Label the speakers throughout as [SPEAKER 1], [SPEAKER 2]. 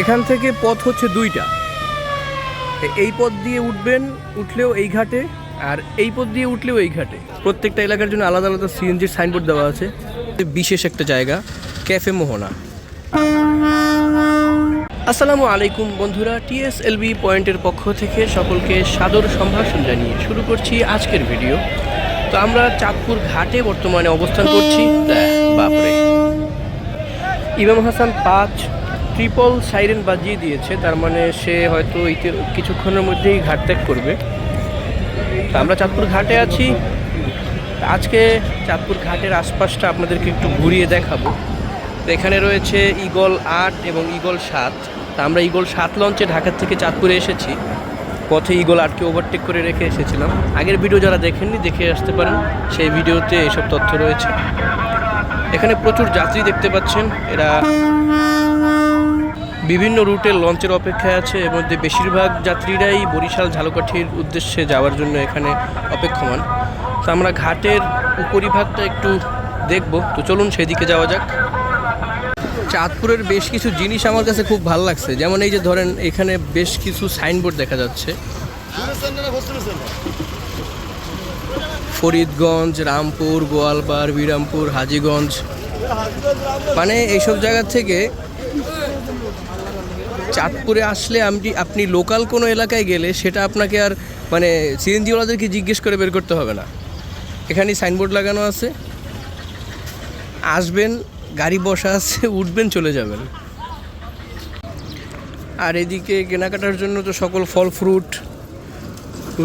[SPEAKER 1] এখান থেকে পথ হচ্ছে দুইটা। এই পথ দিয়ে উঠবেন, উঠলেও এই ঘাটে, আর এই পথ দিয়ে উঠলেও এই ঘাটে। প্রত্যেকটা এলাকার জন্য আলাদা আলাদা সিএনজির সাইনবোর্ড দেওয়া আছে। বিশেষ একটা জায়গা ক্যাফে মোহনা আসসালামু আলাইকুম বন্ধুরা টিএসএলবি পয়েন্টের পক্ষ থেকে সকলকে সাদর সম্ভাষণ জানিয়ে শুরু করছি আজকের ভিডিও। তো আমরা চাঁদপুর ঘাটে বর্তমানে অবস্থান করছি। বাপরে। ইমাম হাসান পাঁচ ট্রিপল সাইরেন বাজিয়ে দিয়েছে, তার মানে সে হয়তো কিছুক্ষণের মধ্যেই ঘাট ত্যাগ করবে। তো আমরা চাঁদপুর ঘাটে আছি। আজকে চাঁদপুর ঘাটের আশপাশটা আপনাদেরকে একটু ঘুরিয়ে দেখাবো। তো এখানে রয়েছে ইগল আট এবং ইগল সাত। তা আমরা ইগল সাত লঞ্চে ঢাকার থেকে চাঁদপুরে এসেছি। পথে ইগল আটকে ওভারটেক করে রেখে এসেছিলাম। আগের ভিডিও যারা দেখেননি, দেখে আসতে পারেন। সেই ভিডিওতে এসব তথ্য রয়েছে। এখানে প্রচুর যাত্রী দেখতে পাচ্ছেন। এরা বিভিন্ন রুটের লঞ্চের অপেক্ষায় আছে, এর মধ্যে বেশিরভাগ যাত্রীরাই বরিশাল ঝালকাঠির উদ্দেশ্যে যাওয়ার জন্য এখানে অপেক্ষমান। তো আমরা ঘাটের উপরিভাগটা একটু দেখব। তো চলুন সেদিকে যাওয়া যাক। চাঁদপুরের বেশ কিছু জিনিস আমার কাছে খুব ভালো লাগছে। যেমন এই যে ধরেন এখানে বেশ কিছু সাইনবোর্ড দেখা যাচ্ছে। ফরিদগঞ্জ, রামপুর, গোয়ালপাড়, বিরামপুর, হাজিগঞ্জ। মানে এইসব জায়গা থেকে চাঁদপুরে আসলে আপনি আপনি লোকাল কোনো এলাকায় গেলে সেটা আপনাকে আর মানে সিএনজিওয়ালাদেরকে জিজ্ঞেস করে বের করতে হবে না। এখানে সাইনবোর্ড লাগানো আছে। আসবেন, গাড়ি বসা আছে, উঠবেন, চলে যাবেন। আর এদিকে কেনাকাটার জন্য তো সকল ফল, ফ্রুট,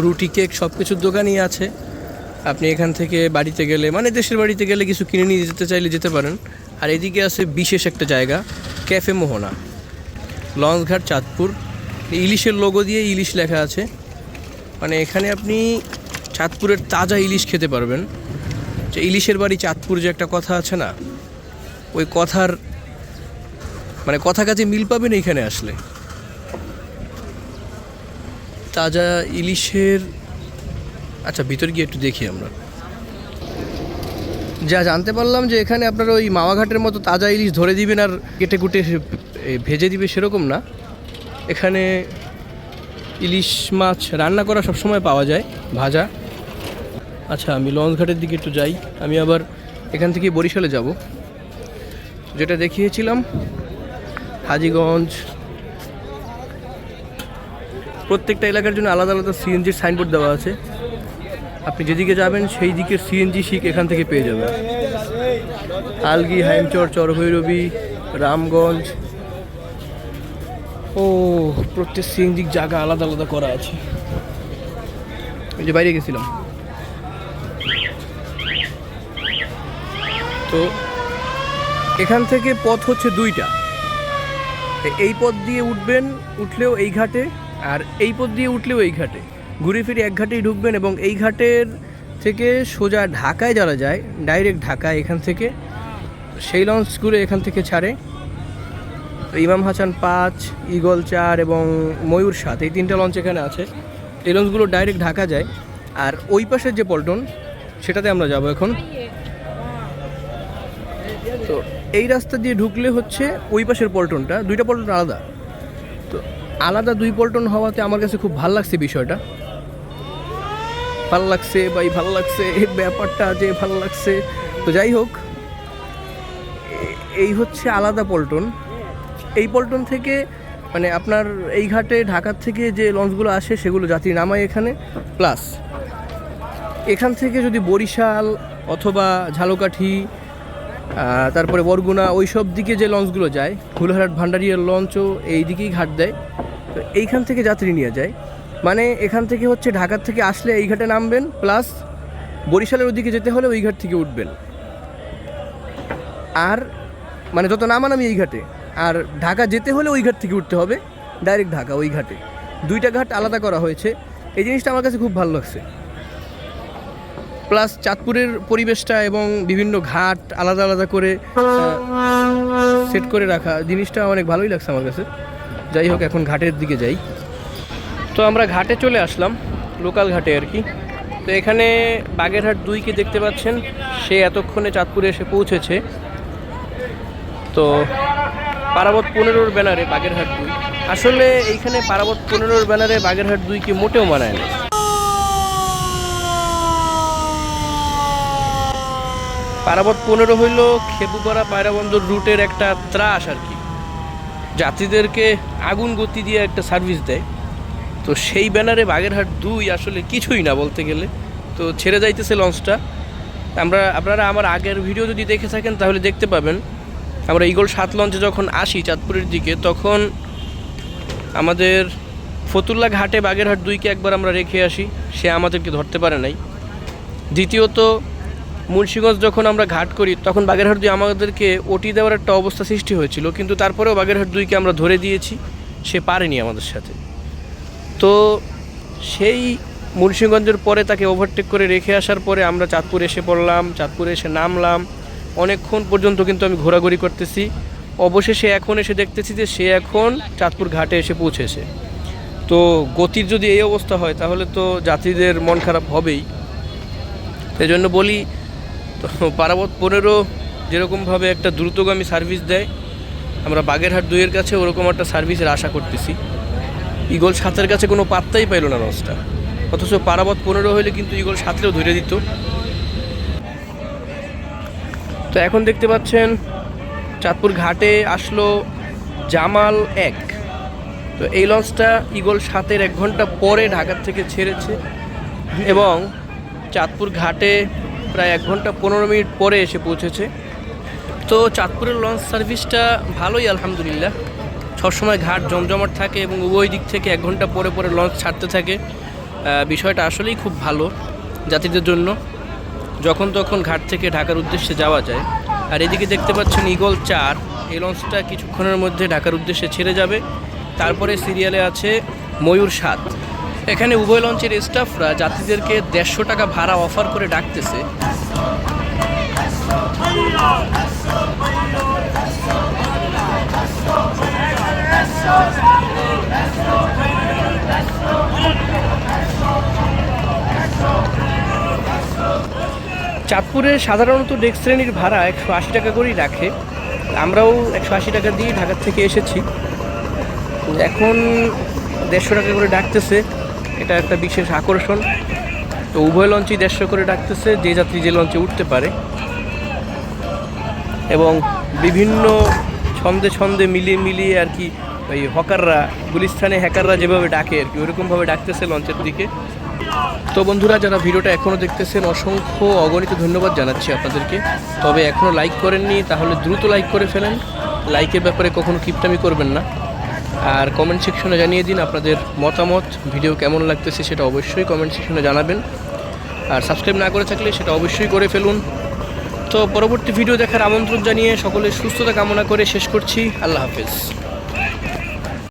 [SPEAKER 1] রুটি, কেক সব কিছুর দোকানই আছে। আপনি এখান থেকে বাড়িতে গেলে মানে দেশের বাড়িতে গেলে কিছু কিনে নিয়ে যেতে চাইলে যেতে পারেন। আর এদিকে আছে বিশেষ একটা জায়গা, ক্যাফে মোহনা। লঞ্চঘাট, চাঁদপুর। ইলিশের লোগো দিয়ে ইলিশ লেখা আছে। মানে এখানে আপনি চাঁদপুরের তাজা ইলিশ খেতে পারবেন। যে ইলিশের বাড়ি চাঁদপুর যে একটা কথা আছে না, ওই কথার মানে কথা কাছে মিল পাবেন এইখানে আসলে। তাজা ইলিশের আচ্ছা ভিতর গিয়ে একটু দেখি আমরা। যা জানতে পারলাম যে এখানে আপনারা ওই মাওয়াঘাটের মতো তাজা ইলিশ ধরে দিবেন আর কেটে কুটে ভেজে দিবে সেরকম না। এখানে ইলিশ মাছ রান্না করা সবসময় পাওয়া যায়, ভাজা। আচ্ছা আমি লঞ্চ ঘাটের দিকে একটু যাই। আমি আবার এখান থেকে বরিশালে যাব। যেটা দেখিয়েছিলাম, হাজিগঞ্জ। প্রত্যেকটা এলাকার জন্য আলাদা আলাদা সিএনজির সাইনবোর্ড দেওয়া আছে। আপনি যেদিকে যাবেন, সেই দিকের সিএনজি শিখ এখান থেকে পেয়ে যাবেন। আলগি, হাইমচর, চরভৈরবী, রামগঞ্জ ও, প্রত্যেক সিএনজির জায়গা আলাদা আলাদা করা আছে। যে বাইরে গেছিলাম। তো এখান থেকে পথ হচ্ছে দুইটা। এই পথ দিয়ে উঠবেন, উঠলেও এই ঘাটে, আর এই পথ দিয়ে উঠলেও এই ঘাটে। ঘুরে ফিরে এক ঘাটেই ঢুকবেন এবং এই ঘাটের থেকে সোজা ঢাকায় যারা যায়, ডাইরেক্ট ঢাকায় এখান থেকে। সেই লঞ্চ লঞ্চগুলো এখান থেকে ছাড়ে। ইমাম হাসান পাঁচ ইগল চার এবং ময়ূর সাত, এই তিনটা লঞ্চ এখানে আছে। এই লঞ্চগুলো ডাইরেক্ট ঢাকা যায়। আর ওই পাশের যে পল্টন, সেটাতে আমরা যাব এখন। তো এই রাস্তা দিয়ে ঢুকলে হচ্ছে ওই পাশের পল্টনটা, দুইটা পল্টন আলাদা। তো আলাদা দুই পল্টন হওয়াতে আমার কাছে খুব ভালো লাগছে বিষয়টা। ভালো লাগছে বা এই ভালো লাগছে, এই ব্যাপারটা যে ভালো লাগছে। তো যাই হোক এই হচ্ছে আলাদা পল্টন। এই পল্টন থেকে মানে আপনার এই ঘাটে, ঢাকার থেকে যে লঞ্চগুলো আসে, সেগুলো যাত্রী নামায় এখানে প্লাস এখান থেকে যদি বরিশাল অথবা ঝালকাঠি তারপরে বরগুনা ওই সব দিকে যে লঞ্চগুলো যায়, ফুলহাট ভান্ডারিয়ার লঞ্চও এই দিকেই ঘাট দেয়, তো এইখান থেকে যাত্রী নিয়ে যায়। মানে এখান থেকে হচ্ছে ঢাকার থেকে আসলে এই ঘাটে নামবেন প্লাস বরিশালের ওদিকে যেতে হলে ওই ঘাট থেকে উঠবেন। আর মানে যত নামানামি এই ঘাটে। আর ঢাকা যেতে হলে ওই ঘাট থেকে উঠতে হবে ডাইরেক্ট ঢাকা, ওই ঘাটে। দুইটা ঘাট আলাদা করা হয়েছে। এই জিনিসটা আমার কাছে খুব ভালো লাগছে। প্লাস চাঁদপুরের পরিবেশটা এবং বিভিন্ন ঘাট আলাদা আলাদা করে সেট করে রাখা জিনিসটা অনেক ভালোই লাগছে আমার কাছে। যাই হোক, এখন ঘাটের দিকে যাই। তো আমরা ঘাটে চলে আসলাম, লোকাল ঘাটে আর কি। তো এখানে বাগেরহাট দুইকে দেখতে পাচ্ছেন। সে এতক্ষণে চাঁদপুরে এসে পৌঁছেছে। তো পারাবত পনেরোর ব্যানারে বাগেরহাট দুই। আসলে এইখানে পারাবত পনেরোর ব্যানারে বাগেরহাট দুইকে মোটেও মানায় না। পারাবত পনেরো হইল খেপুপাড়া পায়রাবন্দর রুটের একটা ত্রাস আর কি। যাত্রীদেরকে আগুন গতি দিয়ে একটা সার্ভিস দেয়। তো সেই ব্যানারে বাগেরহাট দুই আসলে কিছুই না বলতে গেলে। তো ছেড়ে যাইতেছে লঞ্চটা। আমরা, আপনারা আমার আগের ভিডিও যদি দেখে থাকেন তাহলে দেখতে পাবেন। আমরা ইগল সাত লঞ্চে যখন আসি চাঁদপুরের দিকে, তখন আমাদের ফতুল্লা ঘাটে, বাগেরহাট দুইকে একবার আমরা রেখে আসি। সে আমাদেরকে ধরতে পারে নাই। দ্বিতীয়ত, মুন্সিগঞ্জ যখন আমরা ঘাট করি, তখন বাগেরহাট দুই আমাদেরকে ওটি দেওয়ার একটা অবস্থা সৃষ্টি হয়েছিল, কিন্তু তারপরেও বাগেরহাট দুইকে আমরা ধরে দিয়েছি, সে পারেনি আমাদের সাথে। তো সেই মুন্সিগঞ্জের পরে তাকে ওভারটেক করে রেখে আসার পরে আমরা চাঁদপুর এসে পড়লাম, চাঁদপুরে এসে নামলাম। অনেকক্ষণ পর্যন্ত কিন্তু আমি ঘোরাঘুরি করতেছি। অবশেষে এখন এসে দেখতেছি যে সে এখন চাঁদপুর ঘাটে এসে পৌঁছেছে। তো গতির যদি এই অবস্থা হয়, তাহলে তো যাত্রীদের মন খারাপ হবেই। সেই জন্য বলি, তো পারাবত পনেরো যেরকমভাবে একটা দ্রুতগামী সার্ভিস দেয়, আমরা বাগেরহাট দুইয়ের কাছে ওরকম একটা সার্ভিসের আশা করতেছি। ইগল সাতের কাছে কোনো পাত্তাই পাইল না লঞ্চটা অথচ পারাবত পনেরো হলে কিন্তু ইগল সাতলেও ধরে দিত। তো এখন দেখতে পাচ্ছেন চাঁদপুর ঘাটে আসলো জামাল এক। তো এই লঞ্চটা ইগল সাতের এক ঘণ্টা পরে ঢাকার থেকে ছেড়েছে এবং চাঁদপুর ঘাটে প্রায় এক ঘণ্টা পনেরো মিনিট পরে এসে পৌঁছেছে। তো চাঁদপুরের লঞ্চ সার্ভিসটা ভালোই, আলহামদুলিল্লাহ। সবসময় ঘাট জমজমাট থাকে এবং উভয় দিক থেকে এক ঘণ্টা পরে পরে লঞ্চ ছাড়তে থাকে। বিষয়টা আসলেই খুব ভালো যাত্রীদের জন্য। যখন তখন ঘাট থেকে ঢাকার উদ্দেশ্যে যাওয়া যায়, আর এদিকে দেখতে পাচ্ছেন ইগল চার। এই লঞ্চটা কিছুক্ষণের মধ্যে ঢাকার উদ্দেশ্যে ছেড়ে যাবে। তারপরে সিরিয়ালে আছে ময়ূর সাত। এখানে উভয় লঞ্চের স্টাফরা যাত্রীদেরকে দেড়শো টাকা ভাড়া অফার করে ডাকতেছে। চাঁদপুরে সাধারণত ডেক শ্রেণির ভাড়া একশো আশি টাকা করেই রাখে। আমরাও একশো আশি টাকা দিয়ে ঢাকার থেকে এসেছি। এখন দেড়শো টাকা করে ডাকতেছে। এটা একটা বিশেষ আকর্ষণ। তো উভয় লঞ্চই দেড়শো করে ডাকতেছে, যে যাত্রী যে লঞ্চে উঠতে পারে। এবং বিভিন্ন ছন্দে ছন্দে মিলিয়ে মিলিয়ে আর কি ওই হকাররা, গুলিস্থানে হ্যাকাররা যেভাবে ডাকে আর কি ওরকমভাবে ডাকতেছে লঞ্চের দিকে। তো বন্ধুরা, যারা ভিডিওটা এখনও দেখতেছেন, অসংখ্য অগণিত ধন্যবাদ জানাচ্ছি আপনাদেরকে। তবে এখনও লাইক করেননি, তাহলে দ্রুত লাইক করে ফেলেন। লাইকের ব্যাপারে কখনো কিপটামি করবেন না। আর কমেন্ট সেকশনে জানিয়ে দিন আপনাদের মতামত ভিডিও কেমন লাগতেছে সেটা অবশ্যই কমেন্ট সেকশনে জানাবেন। আর সাবস্ক্রাইব না করে থাকলে সেটা অবশ্যই করে ফেলুন। তো পরবর্তী ভিডিও দেখার আমন্ত্রণ জানিয়ে সকলের সুস্থতা কামনা করে শেষ করছি। আল্লাহ হাফেজ।